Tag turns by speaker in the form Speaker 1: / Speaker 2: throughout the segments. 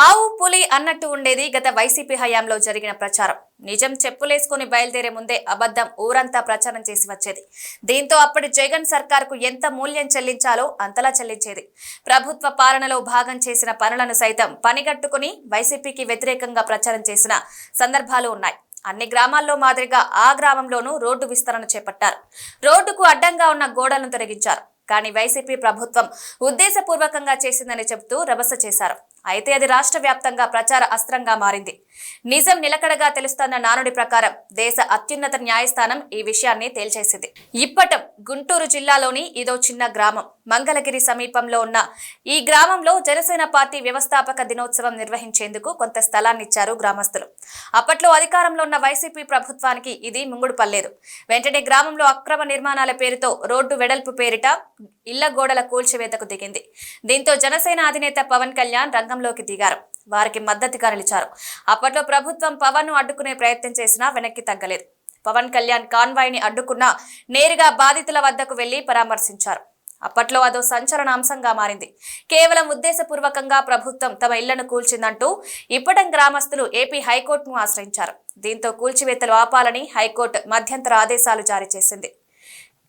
Speaker 1: ఆవు పులి అన్నట్టు ఉండేది గత వైసీపీ హయాంలో జరిగిన ప్రచారం. నిజం చెప్పులేసుకుని బయలుదేరే ముందే అబద్ధం ఊరంతా ప్రచారం చేసి వచ్చేది. దీంతో అప్పటి జగన్ సర్కార్కు ఎంత మూల్యం చెల్లించాలో అంతలా చెల్లించేది. ప్రభుత్వ పాలనలో భాగం చేసిన పనులను సైతం పనిగట్టుకుని వైసీపీకి వ్యతిరేకంగా ప్రచారం చేసిన సందర్భాలు ఉన్నాయి. అన్ని గ్రామాల్లో మాదిరిగా ఆ గ్రామంలోనూ రోడ్డు విస్తరణ చేపట్టారు. రోడ్డుకు అడ్డంగా ఉన్న గోడలను తొలగించారు. కానీ వైసీపీ ప్రభుత్వం ఉద్దేశపూర్వకంగా చేసిందని చెబుతూ రభస చేశారు. అయితే అది రాష్ట్ర వ్యాప్తంగా ప్రచార అస్త్రంగా మారింది. నిజం నిలకడగా తెలుస్తున్న నానుడి ప్రకారం దేశ అత్యున్నత న్యాయస్థానం ఈ విషయాన్ని తేల్చేసింది. ఇప్పటం గుంటూరు జిల్లాలోని ఇదో చిన్న గ్రామం. మంగళగిరి సమీపంలో ఉన్న ఈ గ్రామంలో జనసేన పార్టీ వ్యవస్థాపక దినోత్సవం నిర్వహించేందుకు కొంత స్థలాన్నిచ్చారు గ్రామస్తులు. అప్పట్లో అధికారంలో ఉన్న వైసీపీ ప్రభుత్వానికి ఇది ముంగుడు పల్లేదు. వెంటనే గ్రామంలో అక్రమ నిర్మాణాల పేరుతో రోడ్డు వెడల్పు పేరిట ఇళ్ళ గోడల కూల్చివేతకు దిగింది. దీంతో జనసేన అధినేత పవన్ కళ్యాణ్ రంగంలోకి దిగారు. వారికి మద్దతుగా నిలిచారు. అప్పట్లో ప్రభుత్వం పవన్ను అడ్డుకునే ప్రయత్నం చేసినా వెనక్కి తగ్గలేదు. పవన్ కళ్యాణ్ కాన్వాయ్ని అడ్డుకున్నా నేరుగా బాధితుల వద్దకు వెళ్ళి పరామర్శించారు. అప్పట్లో అదో సంచలన అంశంగా మారింది. కేవలం ఉద్దేశపూర్వకంగా ప్రభుత్వం తమ ఇళ్ళను కూల్చిందంటూ ఇప్పటం గ్రామస్తులు ఏపీ హైకోర్టును ఆశ్రయించారు. దీంతో కూల్చివేతలు ఆపాలని హైకోర్టు మధ్యంతర ఆదేశాలు జారీ చేసింది.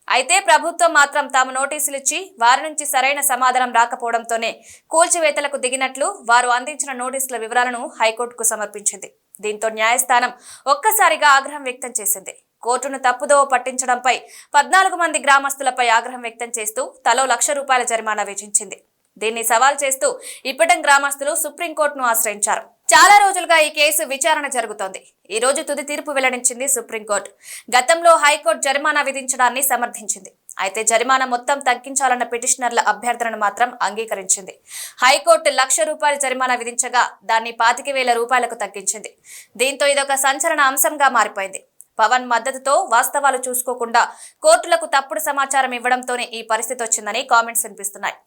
Speaker 1: అయితే ప్రభుత్వం మాత్రం తాము నోటీసులు ఇచ్చి వారి నుంచి సరైన సమాధానం రాకపోవడంతోనే కూల్చివేతలకు దిగినట్లు వారు అందించిన నోటీసుల వివరాలను హైకోర్టుకు సమర్పించింది. దీంతో న్యాయస్థానం ఒక్కసారిగా ఆగ్రహం వ్యక్తం చేసింది. కోర్టును తప్పుదోవ పట్టించడంపై పద్నాలుగు మంది గ్రామస్తులపై ఆగ్రహం వ్యక్తం చేస్తూ తలో లక్ష రూపాయల జరిమానా విధించింది. దీన్ని సవాల్ చేస్తూ ఇప్పటం గ్రామస్తులు సుప్రీంకోర్టును ఆశ్రయించారు. చాలా రోజులుగా ఈ కేసు విచారణ జరుగుతోంది. ఈ రోజు తుది తీర్పు వెల్లడించింది సుప్రీంకోర్టు. గతంలో హైకోర్టు జరిమానా విధించడాన్ని సమర్థించింది. అయితే జరిమానా మొత్తం తగ్గించాలన్న పిటిషనర్ల అభ్యర్థనను మాత్రం అంగీకరించింది. హైకోర్టు లక్ష రూపాయల జరిమానా విధించగా దాన్ని పాతిక వేల రూపాయలకు తగ్గించింది. దీంతో ఇదొక సంచలన అంశంగా మారిపోయింది. పవన్ మద్దతుతో వాస్తవాలు చూసుకోకుండా కోర్టులకు తప్పుడు సమాచారం ఇవ్వడంతోనే ఈ పరిస్థితి వచ్చిందని కామెంట్స్ వినిపిస్తున్నాయి.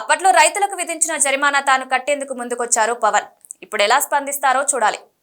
Speaker 1: అప్పట్లో రైతులకు విధించిన జరిమానా తాను కట్టేందుకు ముందుకొచ్చారు పవన్. ఇప్పుడు ఎలా స్పందిస్తారో చూడాలి.